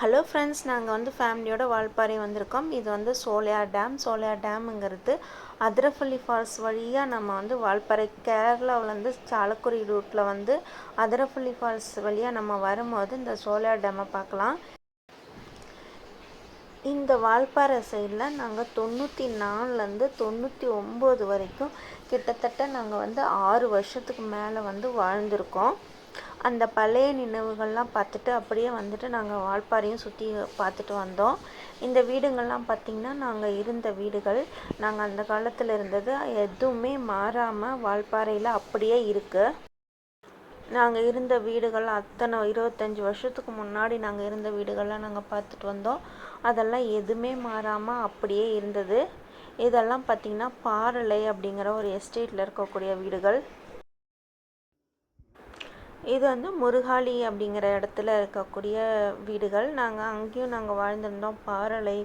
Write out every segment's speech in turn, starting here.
Hello friends நாங்கள் வந்து ஃபேமிலியோட வால்பாறை வந்திருக்கோம். இது வந்து சோலையார் டேம் சோலையார் டேமுங்கிறது அதிரப்பள்ளி ஃபால்ஸ் வழியாக நம்ம வந்து வால்பாறை கேரளாவிலேருந்து சாலக்குடி ரூட்டில் வந்து அதிரப்பள்ளி ஃபால்ஸ் வழியாக நம்ம வரும்போது இந்த சோலையார் டேமை பார்க்கலாம். இந்த வால்பாறை சைடில் நாங்கள் தொண்ணூற்றி நாலுலேருந்து தொண்ணூற்றி ஒம்பது வரைக்கும் கிட்டத்தட்ட நாங்கள் வந்து ஆறு வருஷத்துக்கு மேலே வந்து வாழ்ந்திருக்கோம். அந்த பழைய நினைவுகள்லாம் பார்த்துட்டு அப்படியே வந்துட்டு நாங்கள் வால்பாறையும் சுற்றி பார்த்துட்டு வந்தோம். இந்த வீடுங்கள்லாம் பார்த்திங்கன்னா நாங்கள் இருந்த வீடுகள். நாங்கள் அந்த காலத்தில் இருந்தது எதுவுமே மாறாமல் வால்பாறையில் அப்படியே இருக்குது நாங்கள் இருந்த வீடுகள் அத்தனை இருபத்தஞ்சி வருஷத்துக்கு முன்னாடி நாங்கள் இருந்த வீடுகள்லாம் நாங்கள் பார்த்துட்டு வந்தோம். அதெல்லாம் எதுவுமே மாறாமல் அப்படியே இருந்தது. இதெல்லாம் பார்த்திங்கன்னா பாரலை அப்படிங்கிற ஒரு எஸ்டேட்டில் இருக்கக்கூடிய வீடுகள். இது வந்து முருகாளி அப்படிங்கிற இடத்துல இருக்கக்கூடிய வீடுகள். நாங்கள் அங்கேயும் நாங்கள் வாழ்ந்திருந்தோம். பாரலை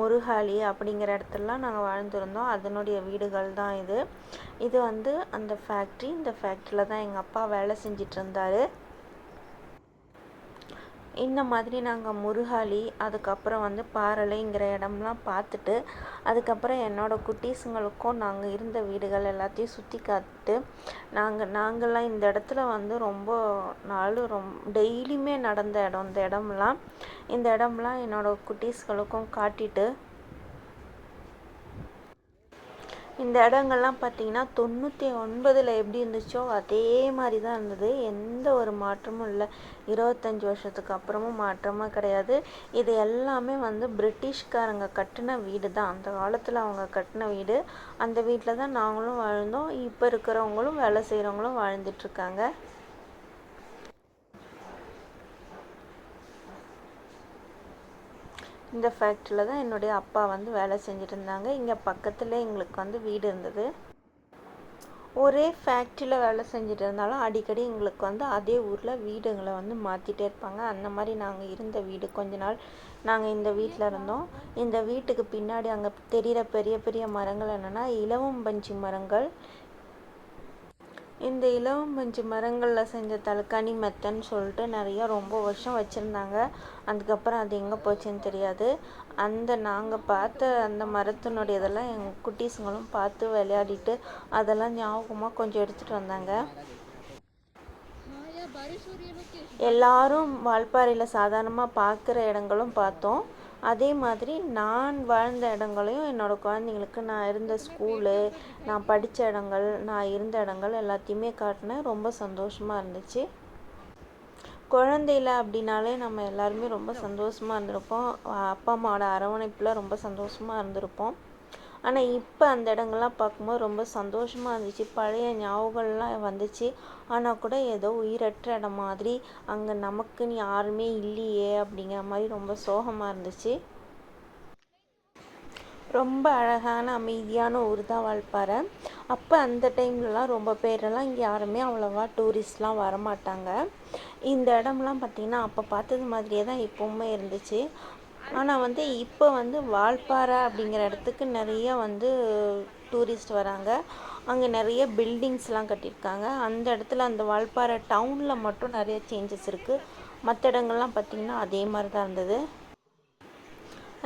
முருகாளி அப்படிங்கிற இடத்துலலாம் நாங்கள் வாழ்ந்திருந்தோம். அதனுடைய வீடுகள் தான் இது. இது வந்து அந்த ஃபேக்ட்ரி இந்த ஃபேக்ட்ரியில் தான் எங்கள் அப்பா வேலை செஞ்சிட்டு இருந்தார். இந்த மாதிரி நாங்கள் முருகாளி அதுக்கப்புறம் வந்து பாரலைங்கிற இடம்லாம் பார்த்துட்டு அதுக்கப்புறம் என்னோடய குட்டீஸுங்களுக்கும் நாங்கள் இருந்த வீடுகள் எல்லாத்தையும் சுற்றி காத்துட்டு நாங்கள் நாங்கள்லாம் இந்த இடத்துல வந்து ரொம்ப நாள் ரொம் டெய்லியுமே நடந்த இடம் இந்த இடம்லாம். இந்த இடம்லாம் என்னோடய குட்டீஸ்களுக்கும் காட்டிட்டு இந்த இடங்கள்லாம் பார்த்தீங்கன்னா தொண்ணூற்றி ஒன்பதில் எப்படி இருந்துச்சோ அதே மாதிரி தான் இருந்தது. எந்த ஒரு மாற்றமும் இல்லை. இருபத்தஞ்சி வருஷத்துக்கு அப்புறமும் மாற்றமும் கிடையாது. இது எல்லாமே வந்து பிரிட்டிஷ்காரங்க கட்டின வீடு தான் அந்த காலத்தில் அவங்க கட்டின வீடு. அந்த வீட்டில் தான் நாங்களும் வாழ்ந்தோம். இப்போ இருக்கிறவங்களும் வேலை செய்கிறவங்களும் வாழ்ந்துட்டுருக்காங்க இந்த ஃபேக்ட்ரியில் தான் என்னுடைய அப்பா வந்து வேலை செஞ்சுட்டு இருந்தாங்க இங்கே பக்கத்தில் எங்களுக்கு வந்து வீடு இருந்தது. ஒரே ஃபேக்ட்ரியில் வேலை செஞ்சுட்டு இருந்தாலும் அடிக்கடி எங்களுக்கு வந்து அதே ஊரில் வீடுங்களை வந்து மாற்றிட்டே இருப்பாங்க. அந்த மாதிரி நாங்கள் இருந்த வீடு கொஞ்ச நாள் நாங்கள் இந்த வீட்டில் இருந்தோம். இந்த வீட்டுக்கு பின்னாடி அங்கே தெரிகிற பெரிய பெரிய மரங்கள் என்னென்னா இலவம்பஞ்சி மரங்கள் இந்த இலவம்பஞ்சு மரங்களில் செஞ்ச தலைக்காணி மெத்தன்னு சொல்லிட்டு நிறையா ரொம்ப வருஷம் வச்சுருந்தாங்க. அதுக்கப்புறம் அது எங்கே போச்சுன்னு தெரியாது. அந்த நாங்கள் பார்த்த அந்த மரத்தினுடைய இதெல்லாம் எங்கள் குட்டீஸுங்களும் பார்த்து விளையாடிட்டு அதெல்லாம் ஞாபகமாக கொஞ்சம் எடுத்துகிட்டு வந்தாங்க. எல்லாரும் வால்பாறையில் சாதாரணமாக பார்க்குற இடங்களும் பார்த்தோம். அதே மாதிரி நான் வாழ்ந்த இடங்களையும் என்னோடய குழந்தைங்களுக்கு நான் இருந்த ஸ்கூலு நான் படித்த இடங்கள் நான் இருந்த இடங்கள் எல்லாத்தையுமே காட்டினேன் ரொம்ப சந்தோஷமாக இருந்துச்சு. குழந்தையில அப்படின்னாலே நம்ம எல்லாருமே ரொம்ப சந்தோஷமாக இருந்திருப்போம். அப்பா அம்மாவோட அரவணைப்பில் ரொம்ப சந்தோஷமாக இருந்திருப்போம். ஆனால் இப்போ அந்த இடங்கள்லாம் பார்க்கும்போது ரொம்ப சந்தோஷமாக இருந்துச்சு. பழைய ஞாபகங்கள்லாம் வந்துச்சு. ஆனால் கூட ஏதோ உயிரற்ற இடம் மாதிரி அங்கே நமக்குன்னு யாருமே இல்லையே அப்படிங்கிற மாதிரி ரொம்ப சோகமாக இருந்துச்சு. ரொம்ப அழகான அமைதியான ஊர் தான் வால்பாறை. அப்போ அந்த டைம்லலாம் ரொம்ப பேரெல்லாம் இங்கே யாருமே அவ்வளோவா டூரிஸ்ட்லாம் வரமாட்டாங்க. இந்த இடம்லாம் பார்த்திங்கன்னா அப்போ பார்த்தது மாதிரியே தான் இப்போவுமே இருந்துச்சு. ஆனால் வந்து இப்போ வந்து வால்பாறை அப்படிங்கிற இடத்துக்கு நிறைய வந்து டூரிஸ்ட் வராங்க. அங்கே நிறைய பில்டிங்ஸ்லாம் கட்டியிருக்காங்க. அந்த இடத்துல அந்த வால்பாறை டவுனில் மட்டும் நிறைய சேஞ்சஸ் இருக்குது மற்ற இடங்கள்லாம் பார்த்திங்கன்னா அதே மாதிரி தான் இருந்தது.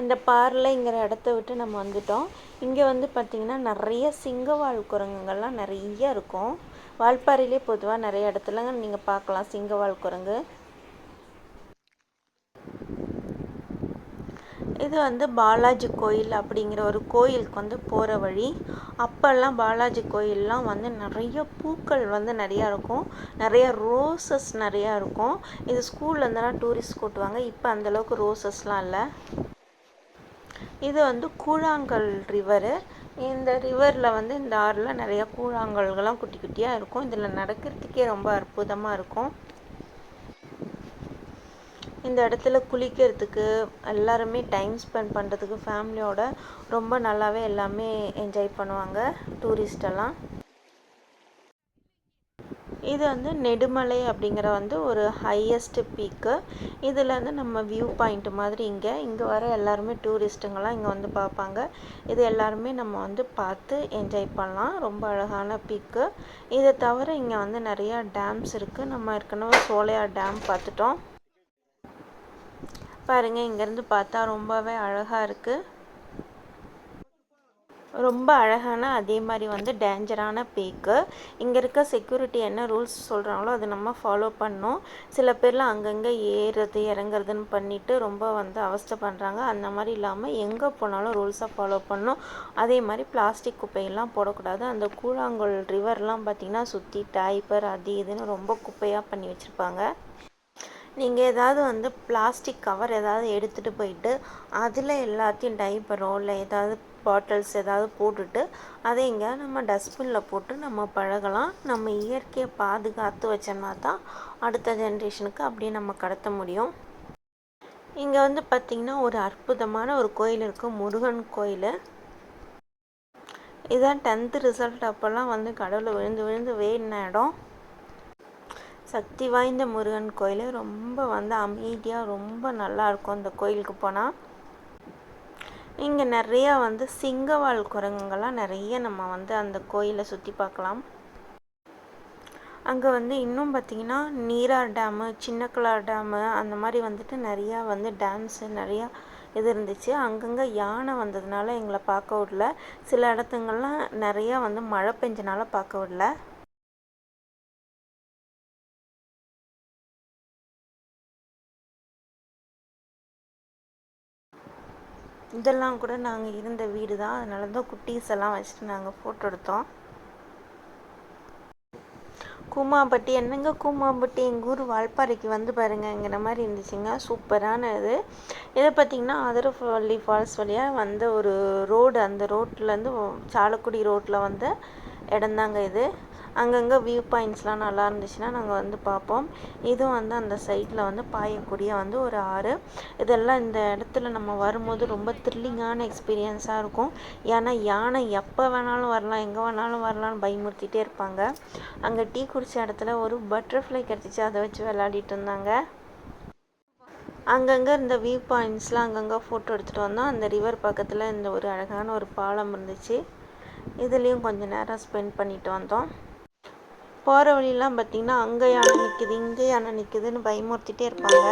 அந்த பார்லைங்கிற இடத்த விட்டு நம்ம வந்துட்டோம். இங்கே வந்து பார்த்திங்கன்னா நிறைய சிங்கவாழ் குரங்குங்கள்லாம் நிறைய இருக்கும். வால்பாறையிலே பொதுவாக நிறைய இடத்துல நீங்கள் பார்க்கலாம் சிங்கவாழ் குரங்கு. இது வந்து பாலாஜி கோயில் அப்படிங்கிற ஒரு கோயிலுக்கு வந்து போகிற வழி. அப்போல்லாம் பாலாஜி கோயிலெலாம் வந்து நிறைய பூக்கள் வந்து நிறையா இருக்கும். நிறைய ரோசஸ் நிறையா இருக்கும். இது ஸ்கூல்லேருந்துலாம் டூரிஸ்ட் கூட்டுவாங்க. இப்போ அந்தளவுக்கு ரோசஸ்லாம் இல்லை. இது வந்து கூழாங்கல் ரிவரு இந்த ரிவரில் வந்து இந்த ஆறில் நிறையா கூழாங்கல்கள்லாம் குட்டி குட்டியாக இருக்கும். இதில் நடக்கிறதுக்கே ரொம்ப அற்புதமாக இருக்கும். இந்த இடத்துல குளிக்கிறதுக்கு எல்லாருமே டைம் ஸ்பெண்ட் பண்ணுறதுக்கு ஃபேமிலியோட ரொம்ப நல்லாவே எல்லாமே என்ஜாய் பண்ணுவாங்க டூரிஸ்டெல்லாம் இது வந்து நெடுமலை அப்படிங்கிற வந்து ஒரு ஹையஸ்ட் பீக்கு இதில் வந்து நம்ம வியூ பாயிண்ட் மாதிரி இங்கே இங்கே வர எல்லாருமே டூரிஸ்ட்டுங்கெல்லாம் இங்கே வந்து பார்ப்பாங்க. இது எல்லாருமே நம்ம வந்து பார்த்து என்ஜாய் பண்ணலாம். ரொம்ப அழகான பீக்கு இதை தவிர இங்கே வந்து நிறையா டேம்ஸ் இருக்குது நம்ம ஏற்கனவே சோலையா டேம் பார்த்துட்டோம். பாருங்கள் இங்கேருந்து பார்த்தா ரொம்பவே அழகாக இருக்குது ரொம்ப அழகான அதே மாதிரி வந்து டேஞ்சரான பேக்கு இங்கே இருக்க செக்யூரிட்டி என்ன ரூல்ஸ் சொல்கிறாங்களோ அதை நம்ம ஃபாலோ பண்ணோம் சில பேர்லாம் அங்கங்கே ஏறுறது இறங்குறதுன்னு பண்ணிவிட்டு ரொம்ப வந்து அவஸ்தை பண்ணுறாங்க அந்த மாதிரி இல்லாமல் எங்கே போனாலும் ரூல்ஸை ஃபாலோ பண்ணோம் அதே மாதிரி பிளாஸ்டிக் குப்பையெல்லாம் போடக்கூடாது. அந்த கூழாங்கல் ரிவர்லாம் பார்த்திங்கன்னா சுற்றி டைப்பர் அது இதுன்னு ரொம்ப குப்பையாக பண்ணி வச்சுருப்பாங்க. நீங்கள் ஏதாவது வந்து பிளாஸ்டிக் கவர் ஏதாவது எடுத்துகிட்டு போயிட்டு அதில் எல்லாத்தையும் டைப்பரோ இல்லை ஏதாவது பாட்டில்ஸ் ஏதாவது போட்டுட்டு அதை எங்கேயாவது நம்ம டஸ்ட்பினில் போட்டு நம்ம பழகலாம். நம்ம இயற்கையை பாதுகாத்து வச்சோம்னா தான் அடுத்த ஜென்ரேஷனுக்கு அப்படியே நம்ம கடத்த முடியும். இங்கே வந்து பார்த்திங்கன்னா ஒரு அற்புதமான ஒரு கோயில் இருக்குது முருகன் கோயில். இதான் டென்த்து ரிசல்ட் அப்போல்லாம் வந்து கடவுளை விழுந்து விழுந்து வேடின இடம். சக்தி வாய்ந்த முருகன் கோயில். ரொம்ப வந்து அமைதியாக ரொம்ப நல்லாயிருக்கும் அந்த கோயிலுக்கு போனால் இங்கே நிறையா வந்து சிங்கவால் குரங்குங்கள்லாம் நிறைய நம்ம வந்து அந்த கோயிலை சுற்றி பார்க்கலாம். அங்கே வந்து இன்னும் பார்த்திங்கன்னா நீரார் டேமு சின்னக்கலார் டேமு அந்த மாதிரி வந்துட்டு நிறையா வந்து டேம்ஸு நிறையா இது இருந்துச்சு. அங்கங்கே யானை வந்ததுனால எங்களை பார்க்க விடல. சில இடத்துங்கள்லாம் நிறையா வந்து மழை பெஞ்சனால பார்க்க விடல. இதெல்லாம் கூட நாங்கள் இருந்த வீடு தான் அதனால தான் குட்டீஸ் எல்லாம் வச்சுட்டு நாங்கள் ஃபோட்டோ எடுத்தோம். கூமாம்பட்டி என்னங்க கூமாம்பட்டி? எங்கள் ஊர் வால்பாறைக்கு வந்து பாருங்கங்கிற மாதிரி இருந்துச்சுங்க. சூப்பரான இது. இதை பார்த்திங்கன்னா வள்ளி ஃபால்ஸ் வழியாக வந்த ஒரு ரோடு அந்த ரோட்லேருந்து சாலக்குடி ரோட்டில் வந்த இடந்தாங்க இது. அங்கங்கே வியூ பாயிண்ட்ஸ்லாம் நல்லா இருந்துச்சுன்னா நாங்கள் வந்து பார்ப்போம் இதுவும் வந்து அந்த சைடில் வந்து பாயக்கூடிய வந்து ஒரு ஆறு. இதெல்லாம் இந்த இடத்துல நம்ம வரும்போது ரொம்ப த்ரில்லிங்கான எக்ஸ்பீரியன்ஸாக இருக்கும். ஏன்னா யானை எப்போ வேணாலும் வரலாம் எங்கே வேணாலும் வரலாம்னு பயமுறுத்திட்டே இருப்பாங்க. அங்கே டீ குடித்த இடத்துல ஒரு பட்டர்ஃப்ளை கிடச்சிச்சு அதை வச்சு விளையாடிட்டு இருந்தாங்க. அங்கங்கே இருந்த வியூ பாயிண்ட்ஸ்லாம் அங்கங்கே ஃபோட்டோ எடுத்துகிட்டு வந்தோம். அந்த ரிவர் பக்கத்தில் இந்த ஒரு அழகான ஒரு பாலம் இருந்துச்சு. இதுலேயும் கொஞ்சம் நேரம் ஸ்பெண்ட் பண்ணிட்டு வந்தோம். போகிற வழியெலாம் பார்த்திங்கன்னா அங்கே யானை நிற்கிது இங்கே யானை நிற்கிதுன்னு பயமுறுத்திட்டே இருப்பாங்க.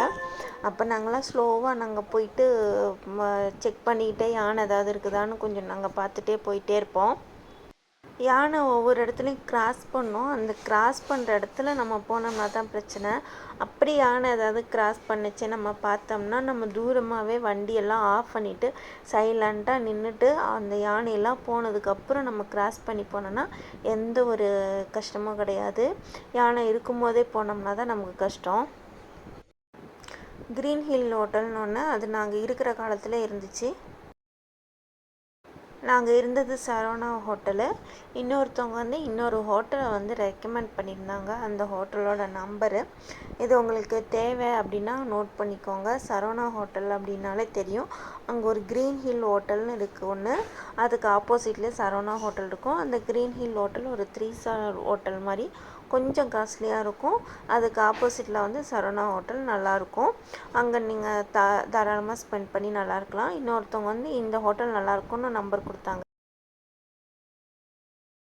அப்போ நாங்களாம் ஸ்லோவாக நாங்கள் போயிட்டு செக் பண்ணிக்கிட்டே யானை ஏதாவது இருக்குதான்னு கொஞ்சம் நாங்கள் பார்த்துட்டே போயிட்டே இருப்போம். யானை ஒவ்வொரு இடத்துலையும் கிராஸ் பண்ணும். அந்த கிராஸ் பண்ணுற இடத்துல நம்ம போனோம்னா தான் பிரச்சனை. அப்படி யானை ஏதாவது கிராஸ் பண்ணுச்சு நம்ம பார்த்தோம்னா நம்ம தூரமாகவே வண்டியெல்லாம் ஆஃப் பண்ணிவிட்டு சைலண்ட்டாக நின்றுட்டு அந்த யானையெல்லாம் போனதுக்கப்புறம் நம்ம கிராஸ் பண்ணி போனோம்னா எந்த ஒரு கஷ்டமும் கிடையாது. யானை இருக்கும்போதே போனோம்னா தான் நமக்கு கஷ்டம். க்ரீன் ஹில் ஹோட்டல்னு ஒன்று அது நாங்கள் இருக்கிற காலத்தில் இருந்துச்சு. நாங்கள் இருந்தது சரவணா ஹோட்டலு இன்னொருத்தவங்க வந்து இன்னொரு ஹோட்டலை வந்து ரெக்கமெண்ட் பண்ணியிருந்தாங்க. அந்த ஹோட்டலோட நம்பரு இது உங்களுக்கு தேவை அப்படின்னா நோட் பண்ணிக்கோங்க. சரவணா ஹோட்டல் அப்படின்னாலே தெரியும். அங்கே ஒரு க்ரீன் ஹில் ஹோட்டல்னு இருக்குது ஒன்று அதுக்கு ஆப்போசிட்லேயே சரவணா ஹோட்டல் இருக்கும். அந்த க்ரீன் ஹில் ஹோட்டல் ஒரு த்ரீ ஸ்டார் ஹோட்டல் மாதிரி கொஞ்சம் காஸ்ட்லியாக இருக்கும். அதுக்கு ஆப்போசிட்டில் வந்து சரவணா ஹோட்டல் நல்லாயிருக்கும் அங்கே நீங்கள் த தாராளமாக ஸ்பெண்ட் பண்ணி நல்லா இருக்கலாம். இன்னொருத்தவங்க வந்து இந்த ஹோட்டல் நல்லாயிருக்கும்னு நம்பர் கொடுத்தாங்க.